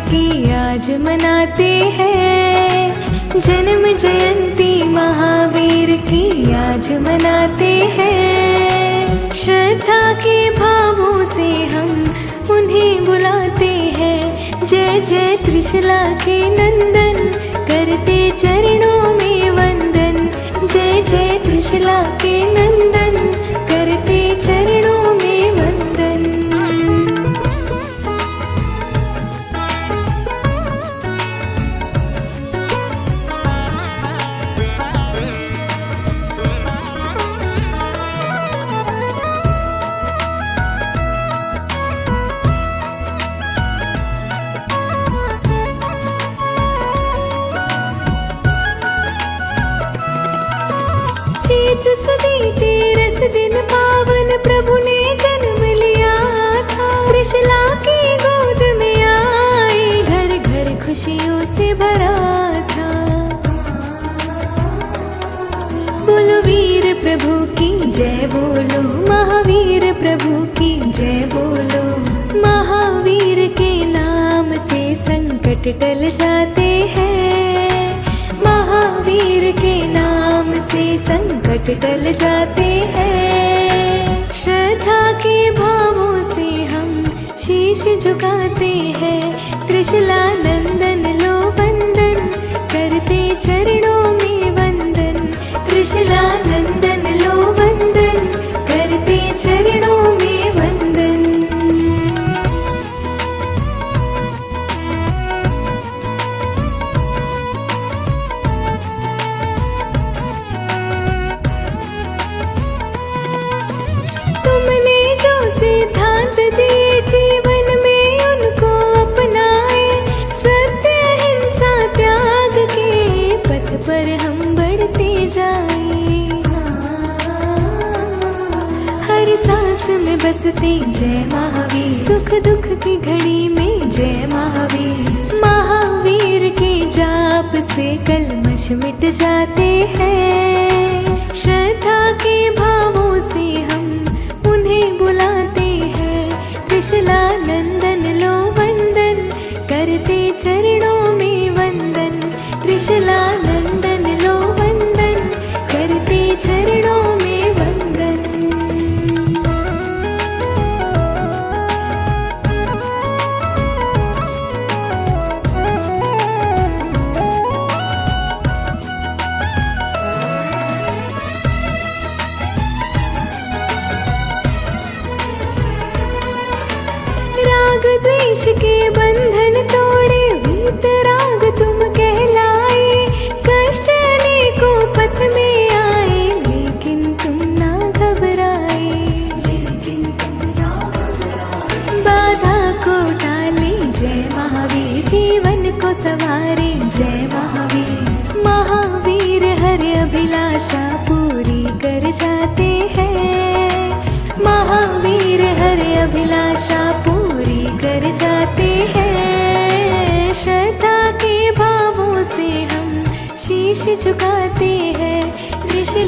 की आज मनाते हैं जन्म जयंती महावीर की आज मनाते हैं श्रद्धा के भावों से हम उन्हें बुलाते हैं जय जय त्रिशला के नंदन करते चरणों में वंदन जय जय त्रिशला के भरा था। बोलो वीर प्रभु की जय बोलो, महावीर प्रभु की जय बोलो। महावीर के नाम से संकट टल जाते हैं। महावीर के नाम से संकट टल जाते हैं। श्रद्धा के भावों से हम शीश झुकाते हैं। त्रिशला नंदन लो वंदन చరణు बसते जय महावीर सुख दुख की घड़ी में जय महावीर महावीर के जाप से कलमश मिट जाते हैं श्रद्धा के भावों से हम उन्हें बुलाते हैं त्रिशला नंदन लो वंदन करते चरणों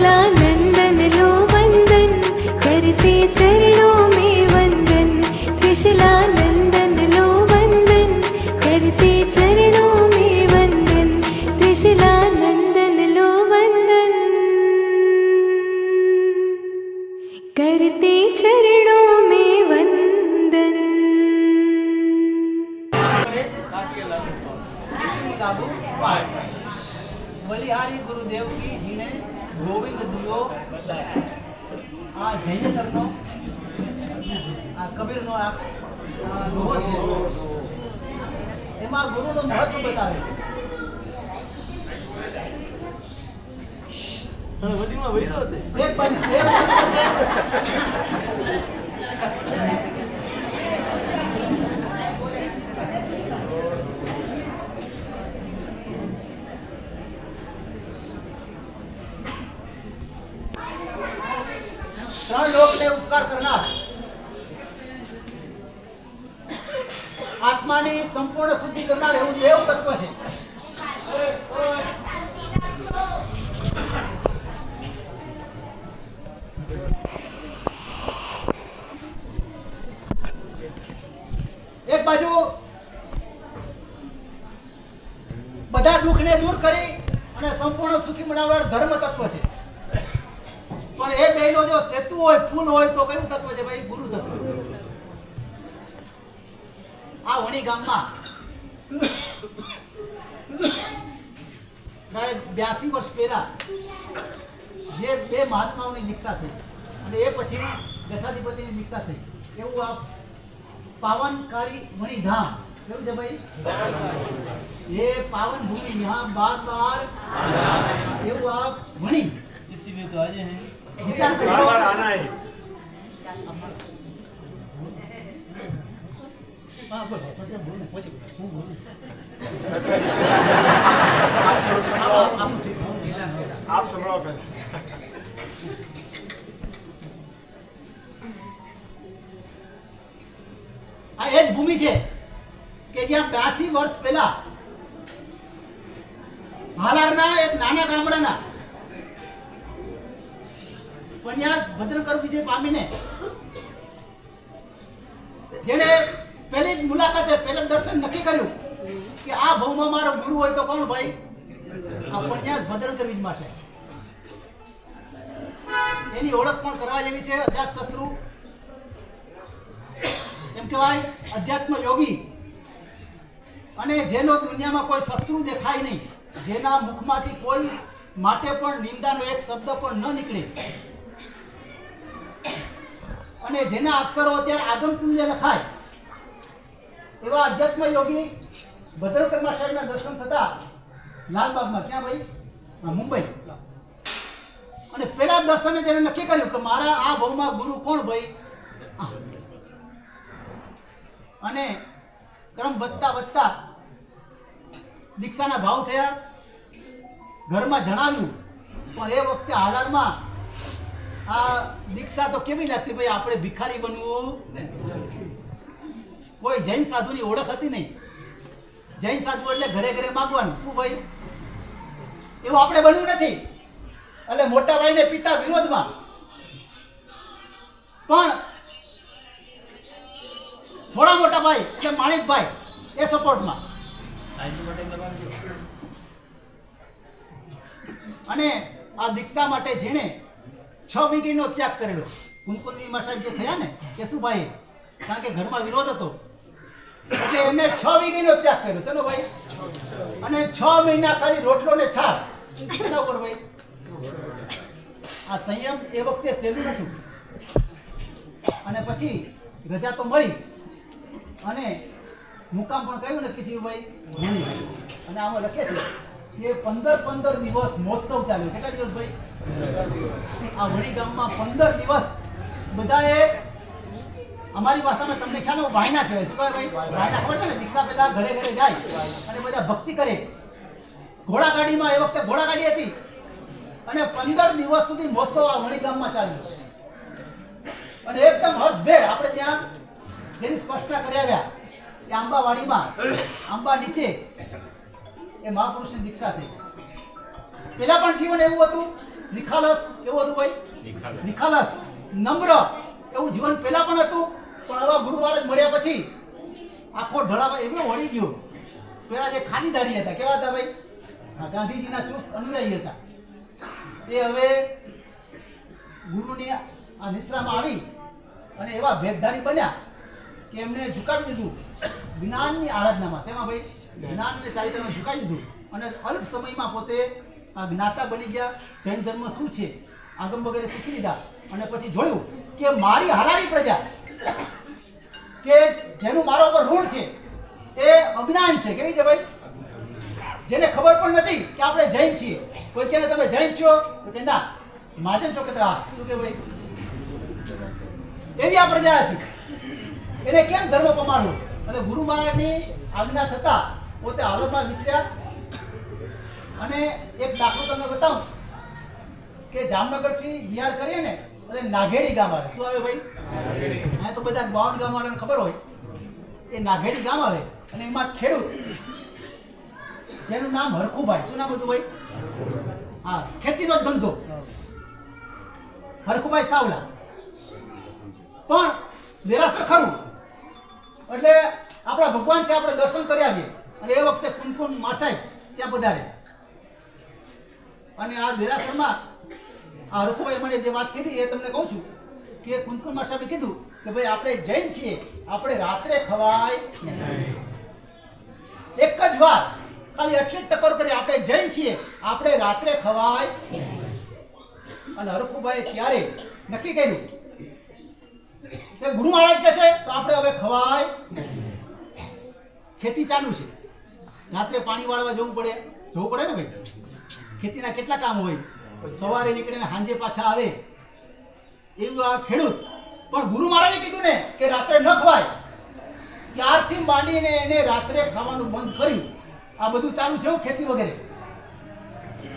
la ત્રણ લોકને ઉપકાર કરનાર આત્માની સંપૂર્ણ શુદ્ધિ કરનાર એવું દેવ તત્વ છે. એક બાજુ. બધા દુઃખને દૂર કરી અને સંપૂર્ણ સુખી બનાવનાર ધર્મ તત્વ છે. પણ એ બેનો જો સેતુ હોય પુલ હોય, તો કયું તત્વ છે ભાઈ? ગુરુ તત્વ છે. આ વણી ગામમાં પ્રાય બ્યાસી વર્ષ પહેલા જે બે મહાત્માઓની દીક્ષા થઈ અને એ પછી દશાધિપતિની દીક્ષા થઈ. એવું આ પાવનકારી મણિધામ કેવું છે ભાઈ ये पावन भूमि यहाँ बार बार એવું આ વણી इसीलिए तो आज हैं વિચાર बार बार કર્યો आना है હા, બોલો, પછી બોલો, પછી બોલો. હું બોલું. આપ- આપનું ઠીક, હું ઢીલા ભૂમિ છે કે જ્યાં બ્યાસી વર્ષ પહેલા હાલારના એક નાના ગામડાના ઉપન્યાસ ભદ્રકર વિજય પામીને જેણે પહેલી જ મુલાકાતે પહેલા દર્શન નક્કી કર્યું કે આ ભવમાં મારો ગુરુ હોય તો કોણ ભાઈ? આ પન્યાસ ભદ્રકર વિજમાં છે. એની ઓળખ પણ કરવા જેવી છે અજાત શત્રુ. કહેવાય અધ્યાત્મ યોગી. અને જેનો દુનિયામાં કોઈ શત્રુ દેખાય નહીં, જેના મુખમાંથી કોઈ માટે પણ નિંદાનો એક શબ્દ પણ ન નીકળે. અને જેના અક્ષરો અત્યારે આગમતુલ્ય લખાય, એવા અધ્યાત્મ યોગી ભદ્રકર્મા સાહેબના દર્શન થતા લાલબાગમાં. ક્યાં ભાઈ? મુંબઈ. અને પેલા દર્શને તેને નક્કી કર્યું કે મારા આ ભવમાં ગુરુ કોણ ભાઈ. અને ક્રમ વધતા વધતા દીક્ષાના ભાવ થયા. ઘરમાં જણાવ્યું, પણ એ વખતે હાલારમાં આ દીક્ષા તો કેવી લાગતી ભાઈ? આપણે ભિખારી બનવું. કોઈ જૈન સાધુની ઓળખ હતી નહીં. જૈન સાધુ એટલે ઘરે ઘરે માગવાનું. શું ભાઈ? એવું આપણે બનવું નથી. એટલે મોટા ભાઈને પિતા વિરોધમાં. પણ ભાઈ કે માણિકભાઈ એ સપોર્ટમાં. અને આ દીક્ષા માટે જેણે છ વીટીનો ત્યાગ કરેલો. કુંકુલની સાહેબ જે થયા ને કે શું ભાઈ કારણ કે ઘરમાં વિરોધ હતો. એટલે એમને છ વીટીનો ત્યાગ કર્યો. ચલો ભાઈ? અને છ મહિના ખાલી રોટલો ને છાસ એના ઉપર ભાઈ? આ સંયમ એ વખતે સહેલું નતું અને પછી રજા તો મળી. અને મુકામ પણ કયું નક્કી થયું ભાઈ? અને આમાં લખે છે કે પંદર પંદર દિવસ મહોત્સવ ચાલ્યો. કેટલા દિવસ ભાઈ? આ વડી ગામમાં પંદર દિવસ. બધાએ અમારી ભાષામાં તમને ખ્યાલ હોય વાયના કહેવાય. શું કહેવાય ભાઈ? વાયના. ખબર છે ને? દીક્ષા પહેલા ઘરે ઘરે જાય અને બધા ભક્તિ કરે. ઘોડાગાડીમાં એ વખતે ઘોડાગાડી હતી. અને પંદર દિવસ સુધી મહોત્સવ આ વણી ગામમાં ચાલ્યો. અને એકદમ હર્ષભેર. આપણે ત્યાં જેની સ્પષ્ટતા કરી આવ્યા કે આંબાવાડીમાં આંબા નીચે એ મહાપુરુષની દીક્ષા થઈ. પેલા પણ જીવન એવું હતું? નિખાલસ એવું હતું ભાઈ નિખાલસ. નમ્ર એવું જીવન પેલા પણ હતું પણ આવા ગુરુ મહારાજ મળ્યા પછી આખો ઢળાવા એવો વળી ગયો. પેલા જે ખાનીદારી હતા કેવા હતા ભાઈ? ગાંધીજીના ચુસ્ત અનુયાયી હતા. એ હવે ગુરુની આ નિશ્રામાં આવી અને એવા ભેદધારી બન્યા કે એમને ઝુકાવી દીધું. જ્ઞાનની આરાધનામાં. શેમાં ભાઈ? જ્ઞાન અને ચારિત્રમાં ઝુકાવી દીધું. અને અલ્પ સમયમાં પોતે જ્ઞાતા બની ગયા. જૈન ધર્મ શું છે? આગમ વગેરે શીખી લીધા. અને પછી જોયું કે મારી હારારી પ્રજા કે જેનું મારા ઉપર ઋણ છે એ અજ્ઞાન છે. કેવી છે ભાઈ? જેને ખબર પણ નથી કે આપણે જૈન છીએ. કોઈ કહે તમે જૈન છો? તો કે ના. માજન છો કે હા શું કે ભાઈ? એવી આ પ્રજા હતી. એને કેમ ધર્મ પમાડવું અને ગુરુ મહારાજની આજ્ઞા થતા પોતે હાલતમાં વિચર્યા અને એક દાખલો તમને બતાવું કે જામનગરથી બિહાર કરીએ ને અને નાઘેડી ગામ આવે. શું આવે ભાઈ? અહીંયા તો બધા બાવન ગામ વાળાને ખબર હોય. એ નાઘેડી ગામ આવે અને એમાં ખેડૂત જેનું નામ હરખુભાઈ. શું નામ હતું ભાઈ? હા ખેતીનો જ ધંધો. હરખુભાઈ સાવલા. પણ દેરાસર ખરું. એટલે આપણા ભગવાન છે, આપણે દર્શન કર્યા છે. અને એ વખતે કુનકુન માસાઈ ત્યાં પધારે. અને આ દેરાસરમાં આ રખુભાઈ મને જે વાત કીધી, એ તમને કહું છું કે કુનકુન સાહેબે કીધું કે ભાઈ, આપણે જૈન છીએ, આપણે રાત્રે ખવાય એક જ વાર, ખાલી એટલી જ ટકોર કરી, આપણે જૈન છીએ, આપણે રાત્રે ખવાય અને હરખુભાઈએ ત્યારે નક્કી કર્યું કે ગુરુ મહારાજ કે છે, તો આપણે હવે ખવાય ખેતી ચાલુ છે. રાત્રે પાણી વાળવા જવું પડે. જવું પડે ને ભાઈ? ખેતીના કેટલા કામ હોય? સવારે નીકળીને સાંજે પાછા આવે. એવું આ ખેડૂત. પણ ગુરુ મહારાજે કીધું ને કે રાત્રે ન ખવાય. ત્યારથી માંડીને એને રાત્રે ખાવાનું બંધ કર્યું. આ બધું ચાલુ છે ખેતી વગેરે.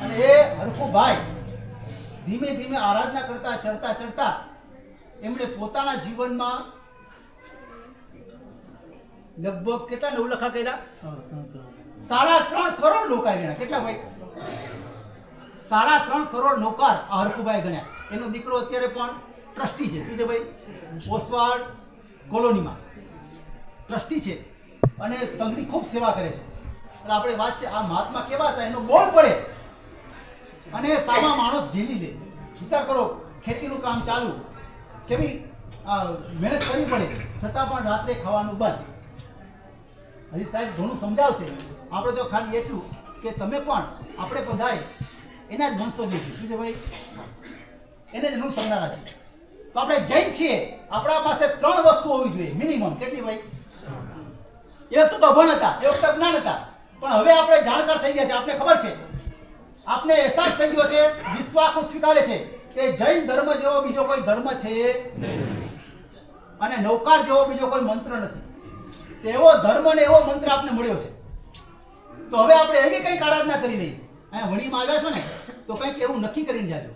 અને એ હરખુભાઈ ધીમે ધીમે આરાધના કરતા, ચડતા ચડતા એમણે પોતાના જીવનમાં લગભગ કેટલા નવલખા કર્યા? સાડા ત્રણ કરોડ. નોકાર ગણ્યા. કેટલા ભાઈ? સાડા ત્રણ કરોડ નોકાર આ હરખુભાઈ ગણ્યા. એનો દીકરો અત્યારે પણ ટ્રસ્ટી છે. શું છે ભાઈ? ઓસવાડ કોલોનીમાં. ટ્રસ્ટી છે. અને સંઘની ખૂબ સેવા કરે છે. એટલે આપણે વાત છે આ મહાત્મા કેવા હતા? એનો બોલ પડે. અને સામા માણસ ઝીલી લે. વિચાર કરો ખેતીનું કામ ચાલુ. કેવી મહેનત કરવી પડે, છતાં પણ રાત્રે ખાવાનું બંધ. હજી સાહેબ ઘણું સમજાવશે. આપણે તો ખાલી એટલું કે તમે પણ, આપણે બધાય એના જ વંશો જે છે. શું છે ભાઈ? એને જ અનુસરનારા છે. તો આપણે જૈન છીએ. આપણા પાસે ત્રણ વસ્તુ હોવી જોઈએ. મિનિમમ કેટલી ભાઈ? એ વખતે તો અભણ હતા. એ વખતે જ્ઞાન હતા. પણ હવે આપણે જાણકાર થઈ ગયા છે. આપને ખબર છે? આપને અહેસાસ થઈ ગયો છે. વિશ્વ સ્વીકારે છે. કે જૈન ધર્મ જેવો બીજો કોઈ ધર્મ છે? અને નૌકાર જેવો બીજો કોઈ મંત્ર નથી. તેવો ધર્મ ને એવો મંત્ર આપને મળ્યો છે. તો હવે આપણે એવી કંઈક આરાધના કરી લઈએ. અહીંયા વણીમાં આવ્યા છો ને, તો કંઈક એવું નક્કી કરીને જાજો.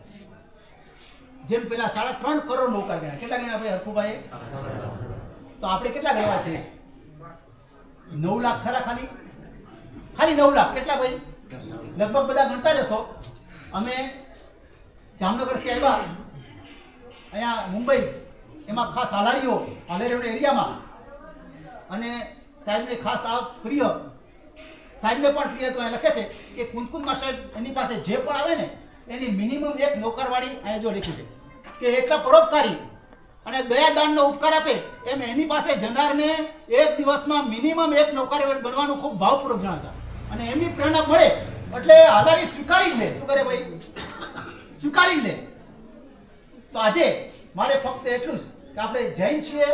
જેમ પેલા સાડા ત્રણ કરોડ નૌકાર ગયા કેટલા ગણ્યા ભાઈ હરખુભાઈ તો આપણે કેટલા ગણવા છે? નવ લાખ ખરા ખાલી? ખાલી નવ લાખ. કેટલા ભાઈ? લગભગ બધા ગણતા જશો અમે જામનગરથી આવ્યા. અહીંયા મુંબઈ, એમાં ખાસ હાલારીઓ, હાલારીઓના એરિયામાં. અને સાહેબને ખાસ આ પ્રિય, સાહેબને પણ પ્રિય તો લખે છે કે કુંદકુંદમાં સાહેબ એની પાસે જે પણ આવે ને, એની મિનિમમ એક નોકરવાળી અહીંયા જો લખ્યું છે. કે એટલા પરોપકારી અને દયાદાનનો ઉપકાર આપે એમ એની પાસે જનારને એક દિવસમાં મિનિમમ એક નોકર બનવાનું ખૂબ ભાવપૂર્વક જણાવતા. અને એમની પ્રેરણા મળે એટલે હાલારી સ્વીકારી જ લે. શું કરે ભાઈ? સ્વીકારી લે. તો આજે મારે ફક્ત એટલું જ કે આપણે જૈન છીએ,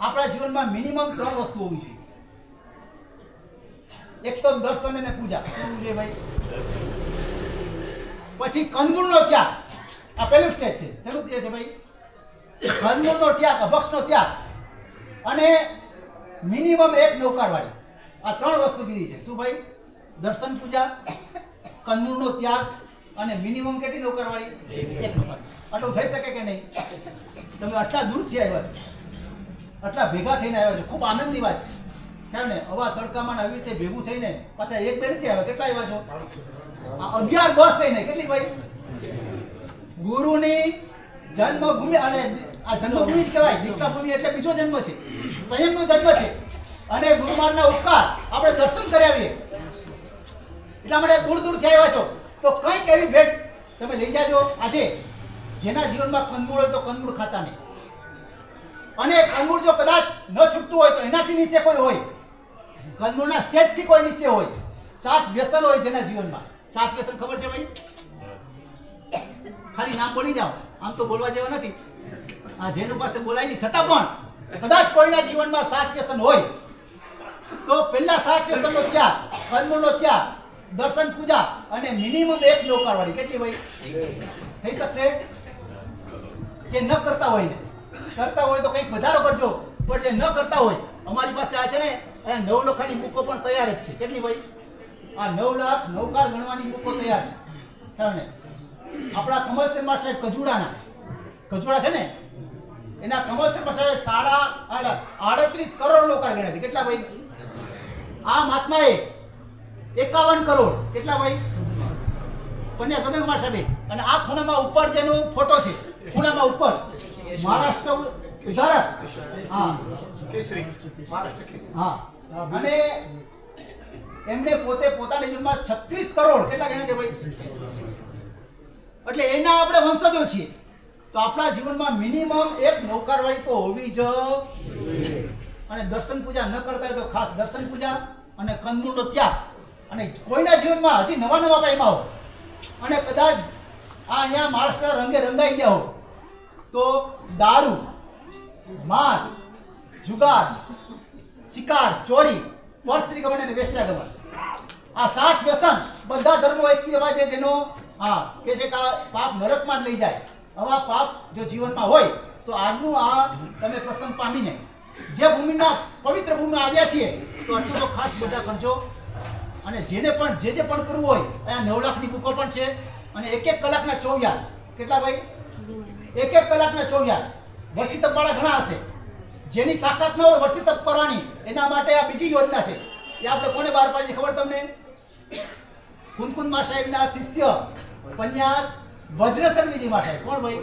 આપણા જીવનમાં મિનિમમ ત્રણ વસ્તુ હોવી જોઈએ. એક તો દર્શન અને પૂજા. શું જોઈએ ભાઈ? પછી કંદમૂળનો ત્યાગ. આ પહેલું સ્ટેજ છે. શરૂ થયે છે ભાઈ? કંદમૂળનો ત્યાગ, અભક્ષનો ત્યાગ અને મિનિમમ એક નૌકારવાળી. આ ત્રણ વસ્તુ કીધી છે. શું ભાઈ? દર્શન, પૂજા, કંદમૂળનો ત્યાગ અને મિનિમમ કેટલી નૌકારવાળી એક નૌકાર આટલું થઈ શકે કે નહીં? તમે આટલા દૂરથી આવ્યા છો. આટલા ભેગા થઈને આવ્યા છો. ખૂબ આનંદની વાત છે. કેમ ને? અવા તડકામાં આવી રીતે ભેગું થઈને પાછા એક બે નથી આવ્યા. કેટલા આવ્યા છો? અગિયાર બસ થઈને કેટલી ભાઈ? ગુરુની જન્મભૂમિ અને આ જન્મભૂમિ જ કહેવાય. શિક્ષાભૂમિ એટલે બીજો જન્મ છે. સંયમનો જન્મ છે. અને ગુરુમારના ઉપકાર આપણે દર્શન કરી આવીએ. એટલા માટે દૂર દૂરથી આવ્યા છો. તો કંઈક એવી ભેટ તમે લઈ જાજો. આજે જેના જીવનમાં કંદમૂળ હોય તો કંદમૂળ ખાતા નહીં. અને કંદમૂળ જો કદાચ ન છૂટતું હોય તો એનાથી નીચે કોઈ હોય. કંદમૂળના સ્ટેજથી કોઈ નીચે હોય. સાત વ્યસન હોય જેના જીવનમાં. સાત વ્યસન ખબર છે ભાઈ? ખાલી નામ બોલી જાઓ. આમ તો બોલવા જેવા નથી. આ જેનું પાસે બોલાય નહીં. છતાં પણ કદાચ કોઈના જીવનમાં સાત વ્યસન હોય. તો પહેલા સાત વ્યસનનો ત્યાગ કંદમૂળનો ત્યાગ દર્શન પૂજા અને મિનિમમ એક નૌકારવાળી કેટલી ભાઈ? થઈ શકશે? જે ન કરતા હોય ને. કરતા હોય તો કંઈક વધારો કરજો, પણ જે ન કરતા હોય, અમારી પાસે આ છે ને અહીંયા નવ લખાની બુકો પણ તૈયાર જ છે. કેટલી ભાઈ? આ નવ લાખ નવકાર ગણવાની બુકો તૈયાર છે. ખ્યાલ આપણા કમલ શર્મા સાહેબ કજુડાના. કજુડા છે ને? એના કમલ શર્મા સાહેબ સાડા આડત્રીસ કરોડ લોકો ગણ્યા છે. કેટલા ભાઈ? આ મહાત્માએ એકાવન કરોડ. કેટલા ભાઈ? કન્યા સ્વતંત્ર કુમાર સાહેબ. અને આ ખૂણામાં ઉપર જેનો ફોટો છે ખૂણામાં ઉપર. મહારાષ્ટ્ર ગુજરાત હા. કેસરી. હા. અને એમને પોતે પોતાના જીવનમાં છત્રીસ કરોડ. કેટલા ગણ્યા છે ભાઈ? એટલે એના આપણે વંશજો છીએ. તો આપણા જીવનમાં મિનિમમ એક નૌકારવાળી તો હોવી જ અને દર્શન પૂજા ન કરતા હોય તો ખાસ દર્શન પૂજા અને કંદમૂળનો ત્યાગ અને કોઈના જીવનમાં હજી નવા નવા પામ્યા હો અને કદાચ આ અહીંયા મહારાષ્ટ્ર રંગે રંગાઈ ગયા હો. તો દારૂ, માંસ, જુગાર, શિકાર, ચોરી, પરસ્ત્રી ગમન અને વેસ્યા ગમન. આ સાત વ્યસન બધા ધર્મો એક એવા છે જેનો, હા, કે છે કે પાપ નરકમાં જ લઈ જાય. આવા પાપ જો જીવનમાં હોય, તો આજનું આ તમે પ્રસંગ પામીને, જે ભૂમિમાં પવિત્ર ભૂમિમાં આવ્યા છીએ, તો આટલું તો ખાસ બધા કરજો. અને જેને પણ જે જે પણ કરવું હોય અહીંયા નવ લાખની બુકો પણ છે. અને એક એક કલાકના ચોવ્યાર કેટલા ભાઈ? એક એક કલાકના ચોવ્યાર વર્ષી તપવાળા ઘણા હશે. જેની તાકાત ન હોય વર્ષી તપ કરવાની એના માટે આ બીજી યોજના છે. એ આપણે કોને બહાર પાડી ખબર તમને? કુનકુન સાહેબના શિષ્ય પન્યાસ વજ્રસનવીજી મા સાહેબ કોણ ભાઈ?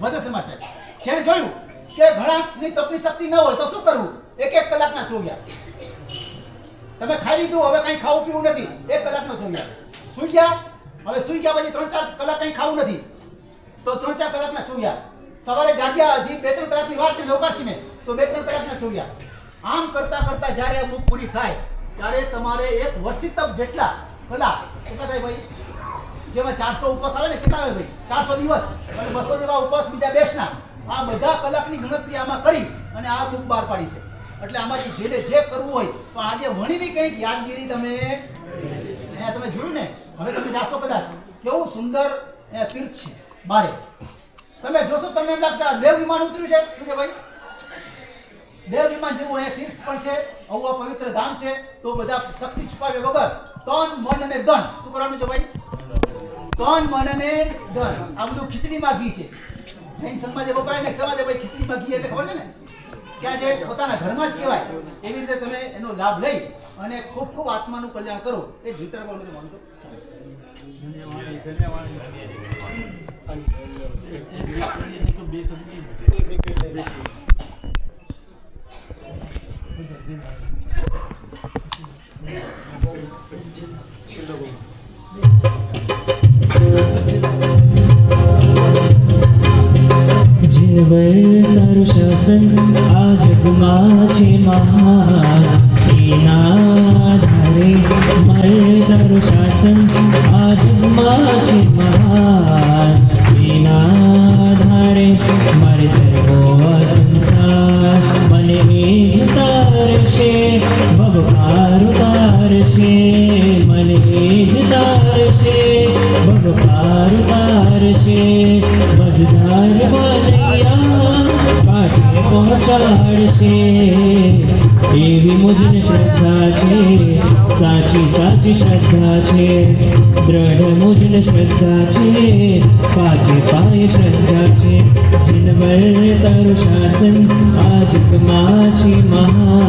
વજ્રસન મા સાહેબ જેણે જોયું કે ઘણાની તપની શક્તિ ન હોય તો શું કરવું? એક એક કલાકના ચોવ્યા. તમે ખાઈ લીધું, હવે કંઈ ખાવું પીવું નથી. એક કલાકનો ચોવ્યા સુઈ ગયા? હવે સુઈ ગયા પછી ત્રણ ચાર કલાક કંઈ ખાવું નથી. તો ત્રણ ચાર કલાકના ચોવ્યા સવારે જાગ્યા, હજી બે ત્રણ કલાકની વાર છે નૌકાશીને તો બે ત્રણ કલાકના ચોવ્યા આમ કરતા કરતા જ્યારે આ બુક પૂરી થાય, ત્યારે તમારે એક વર્ષી તપ જેટલા કલાક, કેટલા થાય ભાઈ? જેમાં ચારસો ઉપવાસ આવે ને, કેટલા આવે ભાઈ? ચારસો દિવસ. અને બસો જેવા ઉપવાસ બીજા બેસના. આ બધા કલાકની ગણતરી આમાં કરી અને આ બુક બહાર પાડી છે. એટલે આમાંથી જેને જે કરવું હોય, તો આજે વણીની કંઈક યાદગીરી તમે તમે જોયું ને? હવે તમે જાશો કદાચ. કેવું સુંદર તીર્થ છે બારે. તમે જોશો તમને એમ લાગશે દેવ વિમાન ઉતર્યું છે. શું છે ભાઈ? દેવ વિમાન જેવું અહીંયા તીર્થ પણ છે આવું આ પવિત્ર ધામ છે, તો બધા શક્તિ છુપાવ્યા વગર તન, મન અને ધન. શું કરવાનું છે ભાઈ? તન, મન અને ધન. આ બધું ખીચડીમાં ઘી છે. જૈન સમાજ વપરાય ને, સમાજે ભાઈ ખીચડીમાં ઘી એટલે ખબર છે ને? ક્યાં જે પોતાના ઘરમાં જ કહેવાય, એવી રીતે તમે એનો લાભ લઈ અને ખૂબ ખૂબ આત્માનું કલ્યાણ કરો, એ જીતર માનતો બે કંપની જેવર તારું શાસન આ જગમાં છે મહાન એના આધારે મારે તારું શાસન પહોંચાડશે એવી મુજને શ્રદ્ધા છે, સાચી સાચી શ્રદ્ધા છે, દ્રઢ મુજને શ્રદ્ધા છે, પાકે પાય શ્રદ્ધા છે, જીનવર તારું શાસન આ જગમાં છે મહાન